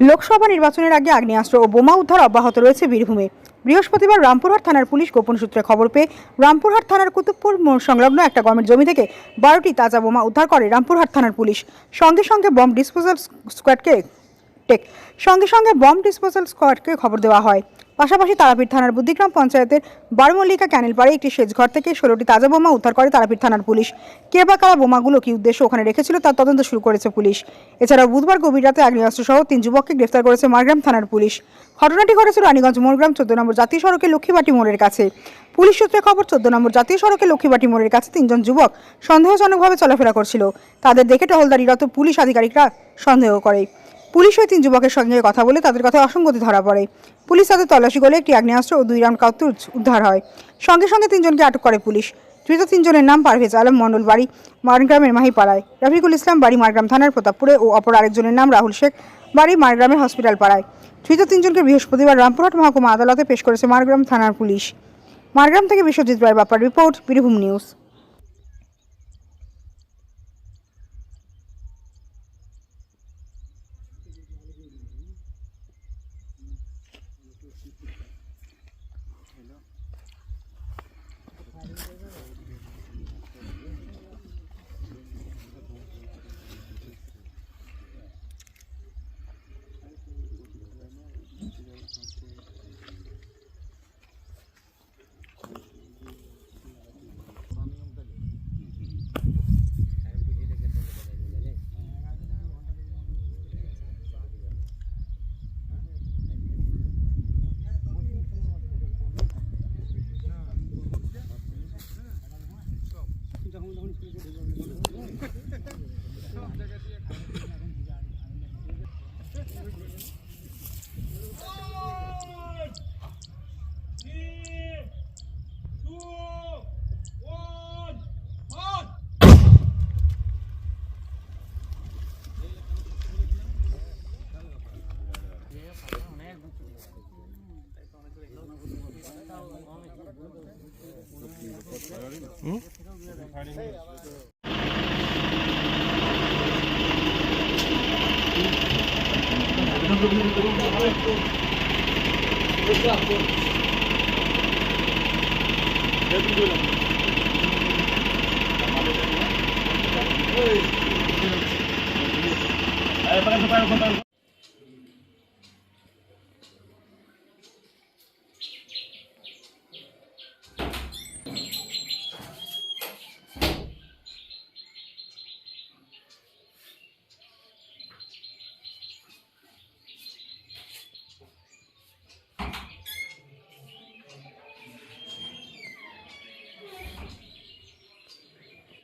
লোকসভা নির্বাচনের আগে আগ্নেয়াস্ত্র ও বোমা উদ্ধার অব্যাহত রয়েছে বীরভূমে। বৃহস্পতিবার রামপুরহাট থানার পুলিশ গোপন সূত্রে খবর পেয়ে রামপুরহাট থানার কুতুবপুর সংলগ্ন একটা গমের জমি থেকে বারোটি তাজা বোমা উদ্ধার করে রামপুরহাট থানার পুলিশ। সঙ্গে সঙ্গে বম ডিসপোজাল স্কোয়াডকে টেক সঙ্গে সঙ্গে বম ডিসপোজাল স্কোয়াডকে খবর দেওয়া হয়। পাশাপাশি তারাপীঠ থানার বুদ্ধিগ্রাম পঞ্চায়েতের বারমল্লিকা ক্যানেল পাড়ে একটি সেচঘর থেকে ষোলোটি তাজা বোমা উদ্ধার করে তারাপীঠ থানার পুলিশ। কে বা কারা বোমাগুলো কি উদ্দেশ্য ওখানে রেখেছিল তার তদন্ত শুরু করেছে পুলিশ। এছাড়াও বুধবার গভীর রাতে আগ্নেয়াস্ত্র সহ তিন যুবককে গ্রেফতার করেছে মারগ্রাম থানার পুলিশ। ঘটনাটি ঘটেছে রানীগঞ্জ মোড়গ্রাম চোদ্দ নম্বর জাতীয় সড়কে লক্ষ্মীবাটি মোড়ের কাছে। পুলিশ সূত্রে খবর, চোদ্দ নম্বর জাতীয় সড়কে লক্ষ্মীবাটি মোড়ের কাছে তিনজন যুবক সন্দেহজনকভাবে চলাফেরা করছিল। তাদের দেখে টহলদারিরত পুলিশ আধিকারিকরা সন্দেহ করে। পুলিশ ওই তিন যুবকের সঙ্গে কথা বলে তাদের কথায় অসঙ্গতি ধরা পড়ে। পুলিশ তাদের তল্লাশি করলে একটি আগ্নেয়াস্ত্র ও দুই রাউন্ড কাউতুজ উদ্ধার হয়। সঙ্গে সঙ্গে তিনজনকে আটক করে পুলিশ। ধৃত তিনজনের নাম পারভেজ আলম, মণ্ডল বাড়ি, মারগ্রামের মাহিপাড়ায়। রফিকুল ইসলাম বাড়ি, মারগ্রাম থানার প্রতাপপুরে ও অপর আরেকজনের নাম রাহুল শেখ বাড়ি, মারগ্রামের হসপিটাল পাড়ায়। ধৃত তিনজনকে বৃহস্পতিবার রামপুরহাট মহকুমা আদালতে পেশ করেছে মারগ্রাম থানার পুলিশ। মারগ্রাম থেকে Biswajit Roy বাপার report, Birbhum news. Hello. Hum? Aí, para, para, para, para.